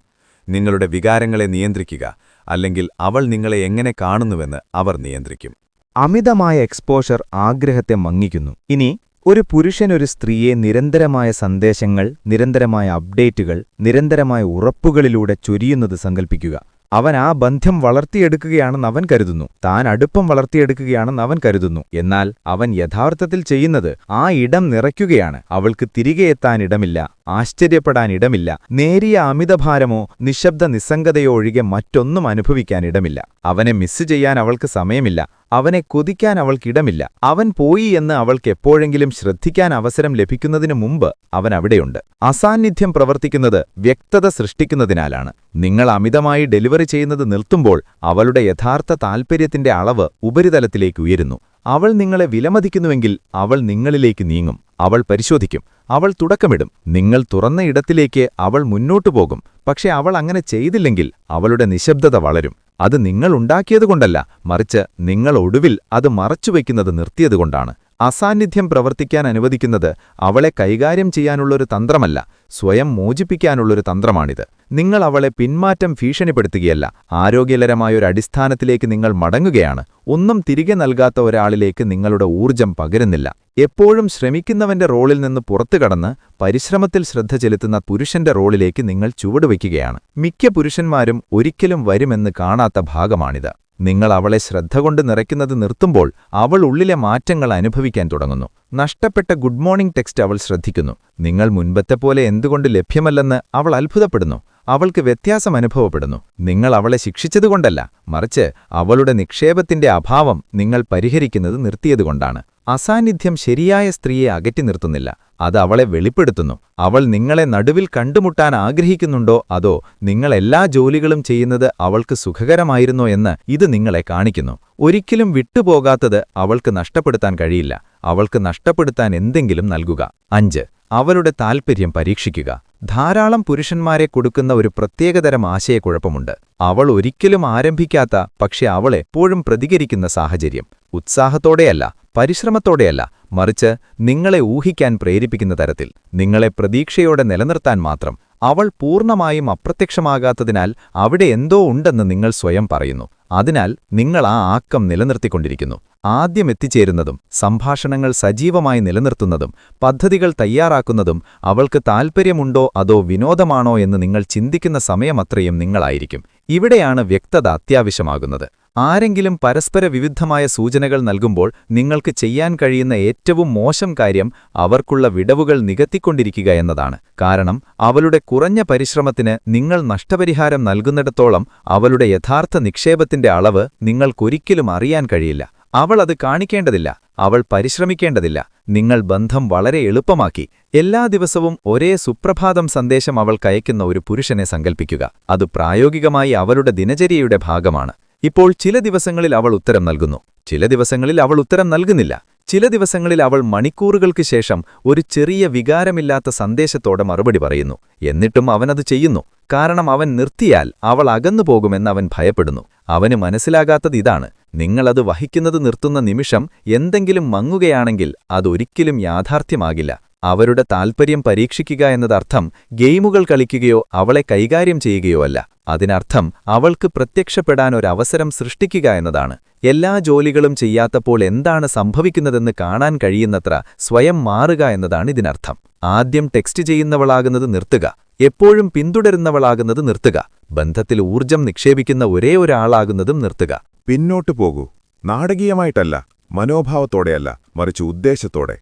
നിങ്ങളുടെ വികാരങ്ങളെ നിയന്ത്രിക്കുക അല്ലെങ്കിൽ അവൾ നിങ്ങളെ എങ്ങനെ കാണുന്നുവെന്ന് അവർ നിയന്ത്രിക്കും. അമിതമായ എക്സ്പോഷർ ആഗ്രഹത്തെ മങ്ങിക്കുന്നു. ഇനി ഒരു പുരുഷനൊരു സ്ത്രീയെ നിരന്തരമായ സന്ദേശങ്ങൾ നിരന്തരമായ അപ്ഡേറ്റുകൾ നിരന്തരമായ ഉറപ്പുകളിലൂടെ ചൊരിയുന്നത് സങ്കൽപ്പിക്കുക. അവൻ ആ ബന്ധം വളർത്തിയെടുക്കുകയാണെന്ന് അവൻ കരുതുന്നു. താൻ അടുപ്പം വളർത്തിയെടുക്കുകയാണെന്ന് അവൻ കരുതുന്നു. എന്നാൽ അവൻ യഥാർത്ഥത്തിൽ ചെയ്യുന്നത് ആ ഇടം നിറയ്ക്കുകയാണ്. അവൾക്ക് തിരികെ എത്താൻ ഇടമില്ല. ആശ്ചര്യപ്പെടാൻ ഇടമില്ല നേരിയ അമിതഭാരമോ നിശബ്ദ നിസ്സംഗതയോ ഒഴികെ മറ്റൊന്നും അനുഭവിക്കാനിടമില്ല. അവനെ മിസ് ചെയ്യാൻ അവൾക്ക് സമയമില്ല. അവനെ കൊതിക്കാൻ അവൾക്കിടമില്ല. അവൻ പോയി എന്ന് അവൾക്ക് എപ്പോഴെങ്കിലും ശ്രദ്ധിക്കാൻ അവസരം ലഭിക്കുന്നതിനു മുമ്പ് അവൻ അവിടെയുണ്ട്. അസാന്നിധ്യം പ്രവർത്തിക്കുന്നത് വ്യക്തത സൃഷ്ടിക്കുന്നതിനാലാണ്. നിങ്ങൾ അമിതമായി ഡെലിവറി ചെയ്യുന്നത് നിർത്തുമ്പോൾ അവളുടെ യഥാർത്ഥ താൽപ്പര്യത്തിന്റെ അളവ് ഉപരിതലത്തിലേക്ക് ഉയരുന്നു. അവൾ നിങ്ങളെ വിലമതിക്കുന്നുവെങ്കിൽ അവൾ നിങ്ങളിലേക്ക് നീങ്ങും. അവൾ പരിശോധിക്കും. അവൾ തുടക്കമിടും. നിങ്ങൾ തുറന്ന ഇടത്തിലേക്ക് അവൾ മുന്നോട്ടു പോകും. പക്ഷെ അവൾ അങ്ങനെ ചെയ്തില്ലെങ്കിൽ അവളുടെ നിശബ്ദത വളരും. അത് നിങ്ങൾ ഉണ്ടാക്കിയതുകൊണ്ടല്ല മറിച്ച് നിങ്ങൾ ഒടുവിൽ അത് മറച്ചുവെക്കുന്നത് നിർത്തിയതുകൊണ്ടാണ്. അസാന്നിധ്യം പ്രവർത്തിക്കാൻ അനുവദിക്കുന്നത് അവളെ കൈകാര്യം ചെയ്യാനുള്ളൊരു തന്ത്രമല്ല സ്വയം മോചിപ്പിക്കാനുള്ളൊരു തന്ത്രമാണിത്. നിങ്ങൾ അവളെ പിന്മാറ്റം ഭീഷണിപ്പെടുത്തുകയല്ല ആരോഗ്യകരമായൊരു അടിസ്ഥാനത്തിലേക്ക് നിങ്ങൾ മടങ്ങുകയാണ്. ഒന്നും തിരികെ നൽകാത്ത ഒരാളിലേക്ക് നിങ്ങളുടെ ഊർജം പകരുന്നില്ല. എപ്പോഴും ശ്രമിക്കുന്നവന്റെ റോളിൽ നിന്ന് പുറത്തുകടന്ന് പരിശ്രമത്തിൽ ശ്രദ്ധ ചെലുത്തുന്ന പുരുഷന്റെ റോളിലേക്ക് നിങ്ങൾ ചുവടുവയ്ക്കുകയാണ് മിക്ക പുരുഷന്മാരും ഒരിക്കലും വരുമെന്ന് കാണാത്ത ഭാഗമാണിത്. നിങ്ങൾ അവളെ ശ്രദ്ധ കൊണ്ട് നിറയ്ക്കുന്നത് നിർത്തുമ്പോൾ അവൾ ഉള്ളിലെ മാറ്റങ്ങൾ അനുഭവിക്കാൻ തുടങ്ങുന്നു. നഷ്ടപ്പെട്ട ഗുഡ് മോർണിംഗ് ടെക്സ്റ്റ് അവൾ ശ്രദ്ധിക്കുന്നു. നിങ്ങൾ മുൻപത്തെ പോലെ എന്തുകൊണ്ട് ലഭ്യമല്ലെന്ന് അവൾ അത്ഭുതപ്പെടുന്നു. അവൾക്ക് വ്യത്യാസം അനുഭവപ്പെടുന്നു. നിങ്ങൾ അവളെ ശിക്ഷിച്ചതുകൊണ്ടല്ല മറിച്ച് അവളുടെ നിക്ഷേപത്തിന്റെ അഭാവം നിങ്ങൾ പരിഹരിക്കുന്നത് നിർത്തിയതുകൊണ്ടാണ്. അസാന്നിധ്യം ശരിയായ സ്ത്രീയെ അകറ്റി നിർത്തുന്നില്ല അത് അവളെ വെളിപ്പെടുത്തുന്നു. അവൾ നിങ്ങളെ നടുവിൽ കണ്ടുമുട്ടാൻ ആഗ്രഹിക്കുന്നുണ്ടോ അതോ നിങ്ങൾ എല്ലാ ജോലികളും ചെയ്യുന്നത് അവൾക്ക് സുഖകരമായിരുന്നോ എന്ന് ഇത് നിങ്ങളെ കാണിക്കുന്നു. ഒരിക്കലും വിട്ടുപോകാത്തത് അവൾക്ക് നഷ്ടപ്പെടുത്താൻ കഴിയില്ല. അവൾക്ക് നഷ്ടപ്പെടുത്താൻ എന്തെങ്കിലും നൽകുക. അഞ്ച്. അവളുടെ താൽപ്പര്യം പരീക്ഷിക്കുക. ധാരാളം പുരുഷന്മാരെ കൊടുക്കുന്ന ഒരു പ്രത്യേകതരം ആശയക്കുഴപ്പമുണ്ട്. അവൾ ഒരിക്കലും ആരംഭിക്കാത്ത പക്ഷെ അവൾ എപ്പോഴും പ്രതികരിക്കുന്ന സാഹചര്യം. ഉത്സാഹത്തോടെയല്ല പരിശ്രമത്തോടെയല്ല മറിച്ച് നിങ്ങളെ ഊഹിക്കാൻ പ്രേരിപ്പിക്കുന്ന തരത്തിൽ. നിങ്ങളെ പ്രതീക്ഷയോടെ നിലനിർത്താൻ മാത്രം. അവൾ പൂർണമായും അപ്രത്യക്ഷമാകാത്തതിനാൽ അവിടെ എന്തോ ഉണ്ടെന്ന് നിങ്ങൾ സ്വയം പറയുന്നു. അതിനാൽ നിങ്ങൾ ആ ആക്കം നിലനിർത്തിക്കൊണ്ടിരിക്കുന്നു. ആദ്യം എത്തിച്ചേരുന്നതും സംഭാഷണങ്ങൾ സജീവമായി നിലനിർത്തുന്നതും പദ്ധതികൾ തയ്യാറാക്കുന്നതും അവൾക്ക് താൽപ്പര്യമുണ്ടോ അതോ വിനോദമാണോ എന്ന് നിങ്ങൾ ചിന്തിക്കുന്ന സമയമത്രയും നിങ്ങളായിരിക്കും. ഇവിടെയാണ് വ്യക്തത അത്യാവശ്യമാകുന്നത്. ആരെങ്കിലും പരസ്പര വിവിധമായ സൂചനകൾ നൽകുമ്പോൾ നിങ്ങൾക്ക് ചെയ്യാൻ കഴിയുന്ന ഏറ്റവും മോശം കാര്യം അവർക്കുള്ള വിടവുകൾ നികത്തിക്കൊണ്ടിരിക്കുക എന്നതാണ്. കാരണം അവളുടെ കുറഞ്ഞ പരിശ്രമത്തിന് നിങ്ങൾ നഷ്ടപരിഹാരം നൽകുന്നിടത്തോളം അവളുടെ യഥാർത്ഥ നിക്ഷേപത്തിന്റെ അളവ് നിങ്ങൾക്കൊരിക്കലും അറിയാൻ കഴിയില്ല. അവൾ അത് കാണിക്കേണ്ടതില്ല. അവൾ പരിശ്രമിക്കേണ്ടതില്ല. നിങ്ങൾ ബന്ധം വളരെ എളുപ്പമാക്കി. എല്ലാ ദിവസവും ഒരേ സുപ്രഭാതം സന്ദേശം അവൾ കയക്കുന്ന ഒരു പുരുഷനെ സങ്കൽപ്പിക്കുക. അത് പ്രായോഗികമായി അവളുടെ ദിനചര്യയുടെ ഭാഗമാണ്. ഇപ്പോൾ ചില ദിവസങ്ങളിൽ അവൾ ഉത്തരം നൽകുന്നു. ചില ദിവസങ്ങളിൽ അവൾ ഉത്തരം നൽകുന്നില്ല. ചില ദിവസങ്ങളിൽ അവൾ മണിക്കൂറുകൾക്ക് ശേഷം ഒരു ചെറിയ വികാരമില്ലാത്ത സന്ദേശത്തോടെ മറുപടി പറയുന്നു. എന്നിട്ടും അവനത് ചെയ്യുന്നു. കാരണം അവൻ നിർത്തിയാൽ അവൾ അകന്നു പോകുമെന്ന് അവൻ ഭയപ്പെടുന്നു. അവന് മനസ്സിലാകാത്തത് ഇതാണ്. നിങ്ങളത് വഹിക്കുന്നത് നിർത്തുന്ന നിമിഷം എന്തെങ്കിലും മങ്ങുകയാണെങ്കിൽ അതൊരിക്കലും യാഥാർത്ഥ്യമാകില്ല. അവരുടെ താൽപ്പര്യം പരീക്ഷിക്കുക എന്നതർത്ഥം ഗെയിമുകൾ കളിക്കുകയോ അവളെ കൈകാര്യം ചെയ്യുകയോ അല്ല. അതിനർത്ഥം അവൾക്ക് പ്രത്യക്ഷപ്പെടാൻ ഒരവസരം സൃഷ്ടിക്കുക എന്നതാണ്. എല്ലാ ജോലികളും ചെയ്യാത്തപ്പോൾ എന്താണ് സംഭവിക്കുന്നതെന്ന് കാണാൻ കഴിയുന്നത്ര സ്വയം മാറുക എന്നതാണ് ഇതിനർത്ഥം. ആദ്യം ടെക്സ്റ്റ് ചെയ്യുന്നവളാകുന്നത് നിർത്തുക. എപ്പോഴും പിന്തുടരുന്നവളാകുന്നത് നിർത്തുക. ബന്ധത്തിൽ ഊർജം നിക്ഷേപിക്കുന്ന ഒരേ ഒരാളാകുന്നതും നിർത്തുക. പിന്നോട്ടു പോകൂ. നാടകീയമായിട്ടല്ല മനോഭാവത്തോടെയല്ല മറിച്ച് ഉദ്ദേശത്തോടെ.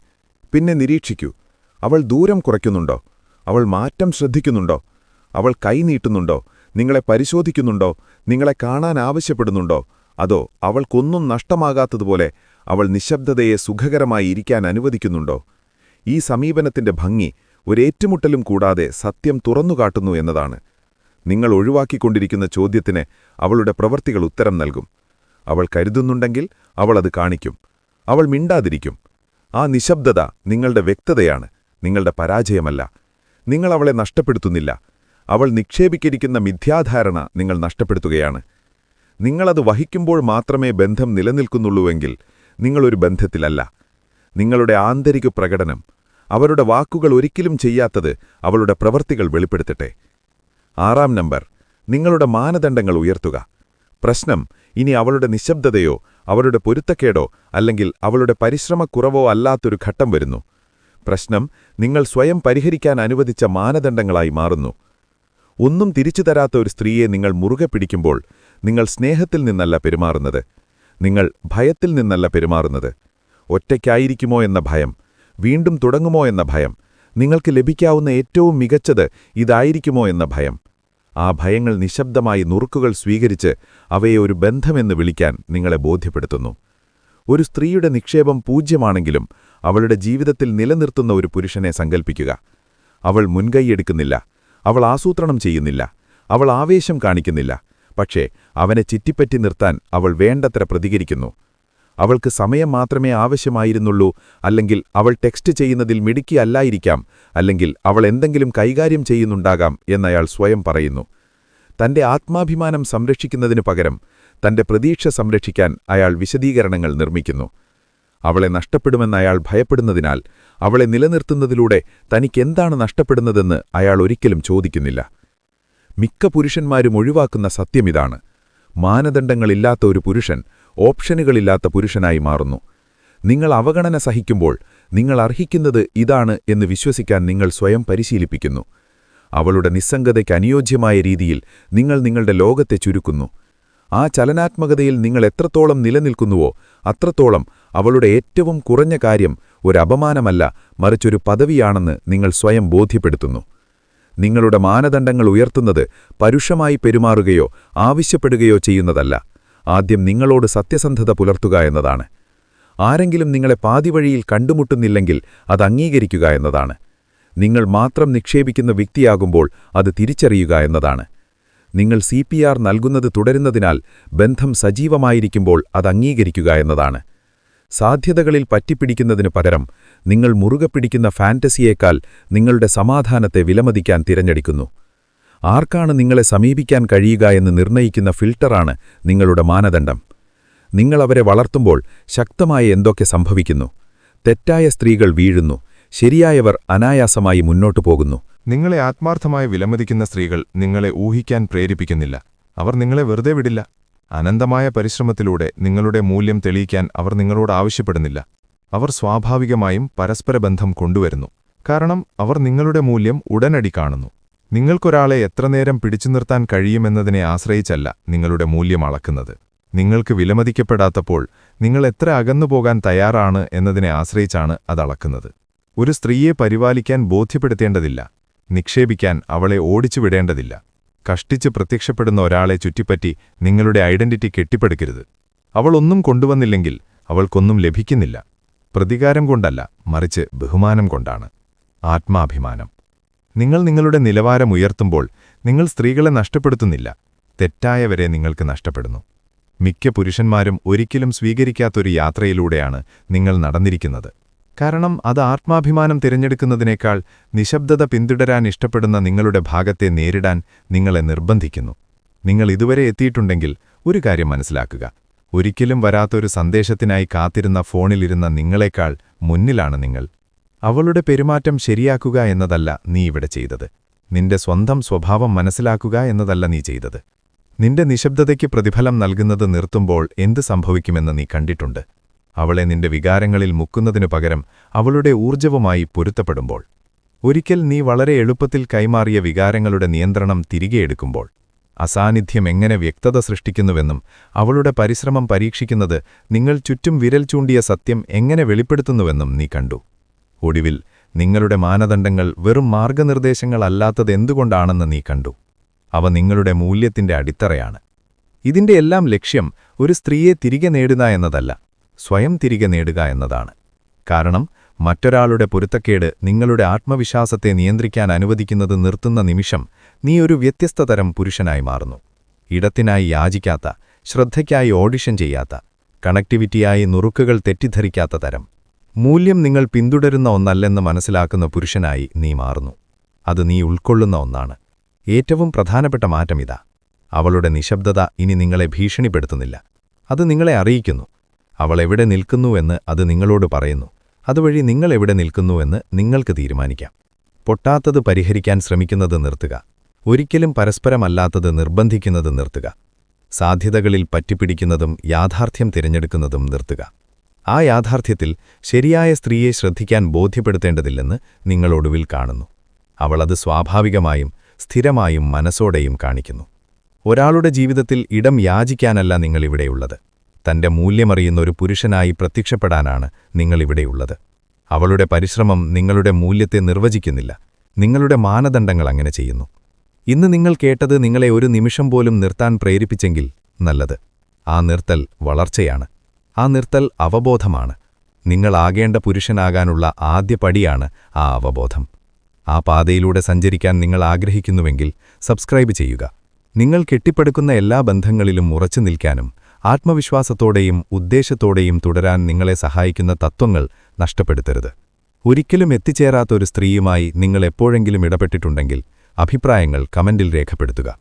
പിന്നെ നിരീക്ഷിക്കൂ. അവൾ ദൂരം കുറയ്ക്കുന്നുണ്ടോ? അവൾ മാറ്റം ശ്രദ്ധിക്കുന്നുണ്ടോ? അവൾ കൈനീട്ടുന്നുണ്ടോ നിങ്ങളെ പരിശോധിക്കുന്നുണ്ടോ? നിങ്ങളെ കാണാൻ ആവശ്യപ്പെടുന്നുണ്ടോ? അതോ അവൾക്കൊന്നും നഷ്ടമാകാത്തതുപോലെ അവൾ നിശബ്ദതയെ സുഖകരമായി ഇരിക്കാൻ അനുവദിക്കുന്നുണ്ടോ? ഈ സമീപനത്തിന്റെ ഭംഗി ഒരേറ്റുമുട്ടലും കൂടാതെ സത്യം തുറന്നുകാട്ടുന്നു എന്നതാണ്. നിങ്ങൾ ഒഴിവാക്കിക്കൊണ്ടിരിക്കുന്ന ചോദ്യത്തിന് അവളുടെ പ്രവൃത്തികൾ ഉത്തരം നൽകും. അവൾ കരുതുന്നുണ്ടെങ്കിൽ അവൾ അത് കാണിക്കും. അവൾ മിണ്ടാതിരിക്കും. ആ നിശബ്ദത നിങ്ങളുടെ വ്യക്തതയാണ്. നിങ്ങളുടെ പരാജയമല്ല. നിങ്ങൾ അവളെ നഷ്ടപ്പെടുത്തുന്നില്ല. അവൾ നിക്ഷേപിക്കിരിക്കുന്ന മിഥ്യാധാരണ നിങ്ങൾ നഷ്ടപ്പെടുത്തുകയാണ്. നിങ്ങളത് വഹിക്കുമ്പോൾ മാത്രമേ ബന്ധം നിലനിൽക്കുന്നുള്ളൂവെങ്കിൽ നിങ്ങളൊരു ബന്ധത്തിലല്ല. നിങ്ങളുടെ ആന്തരിക പ്രകടനം അവരുടെ വാക്കുകൾ ഒരിക്കലും ചെയ്യാത്തത് അവളുടെ പ്രവൃത്തികൾ വെളിപ്പെടുത്തട്ടെ. ആറാം നമ്പർ നിങ്ങളുടെ മാനദണ്ഡങ്ങൾ ഉയർത്തുക. പ്രശ്നം ഇനി അവളുടെ നിശബ്ദതയോ അവളുടെ പൊരുത്തക്കേടോ അല്ലെങ്കിൽ അവളുടെ പരിശ്രമക്കുറവോ അല്ലാത്തൊരു ഘട്ടം വരുന്നു. പ്രശ്നം നിങ്ങൾ സ്വയം പരിഹരിക്കാൻ അനുവദിച്ച മാനദണ്ഡങ്ങളായി മാറുന്നു. ഒന്നും തിരിച്ചു തരാത്ത ഒരു സ്ത്രീയെ നിങ്ങൾ മുറുകെ പിടിക്കുമ്പോൾ നിങ്ങൾ സ്നേഹത്തിൽ നിന്നല്ല പെരുമാറുന്നത്. നിങ്ങൾ ഭയത്തിൽ നിന്നല്ല പെരുമാറുന്നത്. ഒറ്റയ്ക്കായിരിക്കുമോ എന്ന ഭയം വീണ്ടും തുടങ്ങുമോ എന്ന ഭയം നിങ്ങൾക്ക് ലഭിക്കാവുന്ന ഏറ്റവും മികച്ചത് ഇതായിരിക്കുമോ എന്ന ഭയം. ആ ഭയങ്ങൾ നിശബ്ദമായി നുറുക്കുകൾ സ്വീകരിച്ച് അവയെ ഒരു ബന്ധമെന്ന് വിളിക്കാൻ നിങ്ങളെ ബോധ്യപ്പെടുത്തുന്നു. ഒരു സ്ത്രീയുടെ നിക്ഷേപം പൂജ്യമാണെങ്കിലും അവളുടെ ജീവിതത്തിൽ നിലനിർത്തുന്ന ഒരു പുരുഷനെ സങ്കൽപ്പിക്കുക. അവൾ മുൻകൈയെടുക്കുന്നില്ല അവൾ ആസൂത്രണം ചെയ്യുന്നില്ല. അവൾ ആവേശം കാണിക്കുന്നില്ല. പക്ഷേ അവനെ ചിറ്റിപ്പറ്റി നിർത്താൻ അവൾ വേണ്ടത്ര പ്രതികരിക്കുന്നു. അവൾക്ക് സമയം മാത്രമേ ആവശ്യമായിരുന്നുള്ളൂ അല്ലെങ്കിൽ അവൾ ടെക്സ്റ്റ് ചെയ്യുന്നതിൽ മിടുക്കിയല്ലായിരിക്കാം അല്ലെങ്കിൽ അവൾ എന്തെങ്കിലും കൈകാര്യം ചെയ്യുന്നുണ്ടാകാം എന്നയാൾ സ്വയം പറയുന്നു. തന്റെ ആത്മാഭിമാനം സംരക്ഷിക്കുന്നതിനു പകരം തന്റെ പ്രതീക്ഷ സംരക്ഷിക്കാൻ അയാൾ വിശദീകരണങ്ങൾ നിർമ്മിക്കുന്നു. അവളെ നഷ്ടപ്പെടുമെന്ന് അയാൾ ഭയപ്പെടുന്നതിനാൽ അവളെ നിലനിർത്തുന്നതിലൂടെ തനിക്കെന്താണ് നഷ്ടപ്പെടുന്നതെന്ന് അയാൾ ഒരിക്കലും ചോദിക്കുന്നില്ല. മിക്ക പുരുഷന്മാരും ഒഴിവാക്കുന്ന സത്യമിതാണ് മാനദണ്ഡങ്ങളില്ലാത്ത ഒരു പുരുഷൻ ഓപ്ഷനുകളില്ലാത്ത പുരുഷനായി മാറുന്നു. നിങ്ങൾ അവഗണന സഹിക്കുമ്പോൾ നിങ്ങൾ അർഹിക്കുന്നത് ഇതാണ് എന്ന് വിശ്വസിക്കാൻ നിങ്ങൾ സ്വയം പരിശീലിപ്പിക്കുന്നു. അവളുടെ നിസ്സംഗതയ്ക്ക് അനുയോജ്യമായ രീതിയിൽ നിങ്ങൾ നിങ്ങളുടെ ലോകത്തെ ചുരുക്കുന്നു. ആ ചലനാത്മകതയിൽ നിങ്ങൾ എത്രത്തോളം നിലനിൽക്കുന്നുവോ അത്രത്തോളം അവളുടെ ഏറ്റവും കുറഞ്ഞ കാര്യം ഒരു അപമാനമല്ല മറിച്ചൊരു പദവിയാണെന്ന് നിങ്ങൾ സ്വയം ബോധ്യപ്പെടുത്തുന്നു. നിങ്ങളുടെ മാനദണ്ഡങ്ങൾ ഉയർത്തുന്നത് പരുഷമായി പെരുമാറുകയോ ആവശ്യപ്പെടുകയോ ചെയ്യുന്നതല്ല. ആദ്യം നിങ്ങളോട് സത്യസന്ധത പുലർത്തുക എന്നതാണ്. ആരെങ്കിലും നിങ്ങളെ പാതിവഴിയിൽ കണ്ടുമുട്ടുന്നില്ലെങ്കിൽ അത് അംഗീകരിക്കുക എന്നതാണ്. നിങ്ങൾ മാത്രം നിക്ഷേപിക്കുന്ന വ്യക്തിയാകുമ്പോൾ അത് തിരിച്ചറിയുക എന്നതാണ്. നിങ്ങൾ സി നൽകുന്നത് തുടരുന്നതിനാൽ ബന്ധം സജീവമായിരിക്കുമ്പോൾ അത് അംഗീകരിക്കുക എന്നതാണ്. സാധ്യതകളിൽ പറ്റിപ്പിടിക്കുന്നതിനു പകരം നിങ്ങൾ മുറുകെ പിടിക്കുന്ന ഫാന്റസിയേക്കാൾ നിങ്ങളുടെ സമാധാനത്തെ വിലമതിക്കാൻ തിരഞ്ഞെടുക്കുന്നു. ആർക്കാണ് നിങ്ങളെ സമീപിക്കാൻ കഴിയുക എന്ന് നിർണയിക്കുന്ന ഫിൽട്ടറാണ് നിങ്ങളുടെ മാനദണ്ഡം. നിങ്ങളവരെ വളർത്തുമ്പോൾ ശക്തമായി എന്തൊക്കെ സംഭവിക്കുന്നു. തെറ്റായ സ്ത്രീകൾ വീഴുന്നു. ശരിയായവർ അനായാസമായി മുന്നോട്ടു പോകുന്നു. നിങ്ങളെ ആത്മാർത്ഥമായി വിലമതിക്കുന്ന സ്ത്രീകൾ നിങ്ങളെ ഊഹിക്കാൻ പ്രേരിപ്പിക്കുന്നില്ല. അവർ നിങ്ങളെ വെറുതെ വിടില്ല. അനന്തമായ പരിശ്രമത്തിലൂടെ നിങ്ങളുടെ മൂല്യം തെളിയിക്കാൻ അവർ നിങ്ങളോട് ആവശ്യപ്പെടുന്നില്ല. അവർ സ്വാഭാവികമായും പരസ്പര ബന്ധം കൊണ്ടുവരുന്നു. കാരണം അവർ നിങ്ങളുടെ മൂല്യം ഉടനടി കാണുന്നു. നിങ്ങൾക്കൊരാളെ എത്രനേരം പിടിച്ചു നിർത്താൻ കഴിയുമെന്നതിനെ ആശ്രയിച്ചല്ല നിങ്ങളുടെ മൂല്യം അളക്കുന്നത്. നിങ്ങൾക്ക് വിലമതിക്കപ്പെടാത്തപ്പോൾ നിങ്ങൾ എത്ര അകന്നുപോകാൻ തയ്യാറാണ് എന്നതിനെ ആശ്രയിച്ചാണ് അത് അളക്കുന്നത്. ഒരു സ്ത്രീയെ പരിപാലിക്കാൻ ബോധ്യപ്പെടുത്തേണ്ടതില്ല. നിക്ഷേപിക്കാൻ അവളെ ഓടിച്ചു വിടേണ്ടതില്ല കഷ്ടിച്ച് പ്രത്യക്ഷപ്പെടുന്ന ഒരാളെ ചുറ്റിപ്പറ്റി നിങ്ങളുടെ ഐഡന്റിറ്റി കെട്ടിപ്പടുക്കരുത്. അവൾ ഒന്നും കൊണ്ടുവന്നില്ലെങ്കിൽ അവൾക്കൊന്നും ലഭിക്കുന്നില്ല. പ്രതികാരം കൊണ്ടല്ല മറിച്ച് ബഹുമാനം കൊണ്ടാണ്. ആത്മാഭിമാനം. നിങ്ങൾ നിങ്ങളുടെ നിലവാരം ഉയർത്തുമ്പോൾ നിങ്ങൾ സ്ത്രീകളെ നഷ്ടപ്പെടുത്തുന്നില്ല. തെറ്റായവരെ നിങ്ങൾക്ക് നഷ്ടപ്പെടുന്നു. മിക്ക പുരുഷന്മാരും ഒരിക്കലും സ്വീകരിക്കാത്തൊരു യാത്രയിലൂടെയാണ് നിങ്ങൾ നടന്നിരിക്കുന്നത്. കാരണം അത് ആത്മാഭിമാനം തിരഞ്ഞെടുക്കുന്നതിനേക്കാൾ നിശബ്ദത പിന്തുടരാൻ ഇഷ്ടപ്പെടുന്ന നിങ്ങളുടെ ഭാഗത്തെ നേരിടാൻ നിങ്ങളെ നിർബന്ധിക്കുന്നു. നിങ്ങൾ ഇതുവരെ എത്തിയിട്ടുണ്ടെങ്കിൽ ഒരു കാര്യം മനസ്സിലാക്കുക. ഒരിക്കലും വരാത്തൊരു സന്ദേശത്തിനായി കാത്തിരുന്ന ഫോണിലിരുന്ന നിങ്ങളെക്കാൾ മുന്നിലാണ് നിങ്ങൾ. അവളുടെ പെരുമാറ്റം ശരിയാക്കുക എന്നതല്ല നീ ഇവിടെ ചെയ്തത്. നിന്റെ സ്വന്തം സ്വഭാവം മനസ്സിലാക്കുക എന്നതല്ല നീ ചെയ്തത്. നിന്റെ നിശബ്ദതയ്ക്ക് പ്രതിഫലം നൽകുന്നത് നിർത്തുമ്പോൾ എന്ത് സംഭവിക്കുമെന്ന് നീ കണ്ടിട്ടുണ്ട്. അവളെ നിന്റെ വികാരങ്ങളിൽ മുക്കുന്നതിനു പകരം അവളുടെ ഊർജവുമായി പൊരുത്തപ്പെടുമ്പോൾ. ഒരിക്കൽ നീ വളരെ എളുപ്പത്തിൽ കൈമാറിയ വികാരങ്ങളുടെ നിയന്ത്രണം തിരികെ എടുക്കുമ്പോൾ. അസാന്നിധ്യം എങ്ങനെ വ്യക്തത സൃഷ്ടിക്കുന്നുവെന്നും അവളുടെ പരിശ്രമം പരീക്ഷിക്കുന്നത് നിങ്ങൾ ചുറ്റും വിരൽ ചൂണ്ടിയ സത്യം എങ്ങനെ വെളിപ്പെടുത്തുന്നുവെന്നും നീ കണ്ടു. ഒടുവിൽ നിങ്ങളുടെ മാനദണ്ഡങ്ങൾ വെറും മാർഗനിർദ്ദേശങ്ങളല്ലാത്തത് എന്തുകൊണ്ടാണെന്ന് നീ കണ്ടു. അവ നിങ്ങളുടെ മൂല്യത്തിന്റെ അടിത്തറയാണ്. ഇതിന്റെ എല്ലാം ലക്ഷ്യം ഒരു സ്ത്രീയെ തിരികെ നേടുക എന്നതല്ല. സ്വയം തിരികെ നേടുക എന്നതാണ്. കാരണം മറ്റൊരാളുടെ പൊരുത്തക്കേട് നിങ്ങളുടെ ആത്മവിശ്വാസത്തെ നിയന്ത്രിക്കാൻ അനുവദിക്കുന്നത് നിർത്തുന്ന നിമിഷം നീ ഒരു വ്യത്യസ്ത തരം പുരുഷനായി മാറുന്നു. ഇടത്തിനായി യാചിക്കാത്ത ശ്രദ്ധയ്ക്കായി ഓഡിഷൻ ചെയ്യാത്ത കണക്ടിവിറ്റിയായി നുറുക്കുകൾ തെറ്റിദ്ധരിക്കാത്ത തരം. മൂല്യം നിങ്ങൾ പിന്തുടരുന്ന ഒന്നല്ലെന്ന് മനസ്സിലാക്കുന്ന പുരുഷനായി നീ മാറുന്നു. അത് നീ ഉൾക്കൊള്ളുന്ന ഒന്നാണ്. ഏറ്റവും പ്രധാനപ്പെട്ട മാറ്റം ഇതാ. അവളുടെ നിശബ്ദത ഇനി നിങ്ങളെ ഭീഷണിപ്പെടുത്തുന്നില്ല. അത് നിങ്ങളെ അറിയിക്കുന്നു. അവൾ എവിടെ നിൽക്കുന്നുവെന്ന് അത് നിങ്ങളോട് പറയുന്നു. അതുവഴി നിങ്ങൾ എവിടെ നിൽക്കുന്നുവെന്ന് നിങ്ങൾക്ക് തീരുമാനിക്കാം. പൊട്ടാത്തത് പരിഹരിക്കാൻ ശ്രമിക്കുന്നത് നിർത്തുക. ഒരിക്കലും പരസ്പരമല്ലാത്തത് നിർബന്ധിക്കുന്നത് നിർത്തുക. സാധ്യതകളിൽ പറ്റിപ്പിടിക്കുന്നതും യാഥാർത്ഥ്യം തിരഞ്ഞെടുക്കുന്നതും നിർത്തുക. ആ യാഥാർത്ഥ്യത്തിൽ ശരിയായ സ്ത്രീയെ ശ്രദ്ധിക്കാൻ ബോധ്യപ്പെടുത്തേണ്ടതില്ലെന്ന് നിങ്ങളൊടുവിൽ കാണുന്നു. അവളത് സ്വാഭാവികമായും സ്ഥിരമായും മനസ്സോടെയും കാണിക്കുന്നു. ഒരാളുടെ ജീവിതത്തിൽ ഇടം യാചിക്കാനല്ല നിങ്ങളിവിടെയുള്ളത്. തന്റെ മൂല്യമറിയുന്ന ഒരു പുരുഷനായി പ്രത്യക്ഷപ്പെടാനാണ് നിങ്ങളിവിടെയുള്ളത് അവളുടെ പരിശ്രമം നിങ്ങളുടെ മൂല്യത്തെ നിർവചിക്കുന്നില്ല. നിങ്ങളുടെ മാനദണ്ഡങ്ങൾ അങ്ങനെ ചെയ്യുന്നു. ഇന്ന് നിങ്ങൾ കേട്ടത് നിങ്ങളെ ഒരു നിമിഷം പോലും നിർത്താൻ പ്രേരിപ്പിച്ചെങ്കിൽ നല്ലത്. ആ നിർത്തൽ വളർച്ചയാണ്. ആ നിർത്തൽ അവബോധമാണ്. നിങ്ങളാകേണ്ട പുരുഷനാകാനുള്ള ആദ്യ പടിയാണ് ആ അവബോധം. ആ പാതയിലൂടെ സഞ്ചരിക്കാൻ നിങ്ങൾ ആഗ്രഹിക്കുന്നുവെങ്കിൽ സബ്സ്ക്രൈബ് ചെയ്യുക. നിങ്ങൾ കെട്ടിപ്പടുക്കുന്ന എല്ലാ ബന്ധങ്ങളിലും ഉറച്ചു നിൽക്കാനും ആത്മവിശ്വാസത്തോടെയും ഉദ്ദേശത്തോടെയും തുടരാൻ നിങ്ങളെ സഹായിക്കുന്ന തത്വങ്ങൾ നഷ്ടപ്പെടുത്തരുത്. ഒരിക്കലും എത്തിച്ചേരാത്ത ഒരു സ്ത്രീയുമായി നിങ്ങൾ എപ്പോഴെങ്കിലും ഇടപെട്ടിട്ടുണ്ടെങ്കിൽ അഭിപ്രായങ്ങൾ കമന്റിൽ രേഖപ്പെടുത്തുക.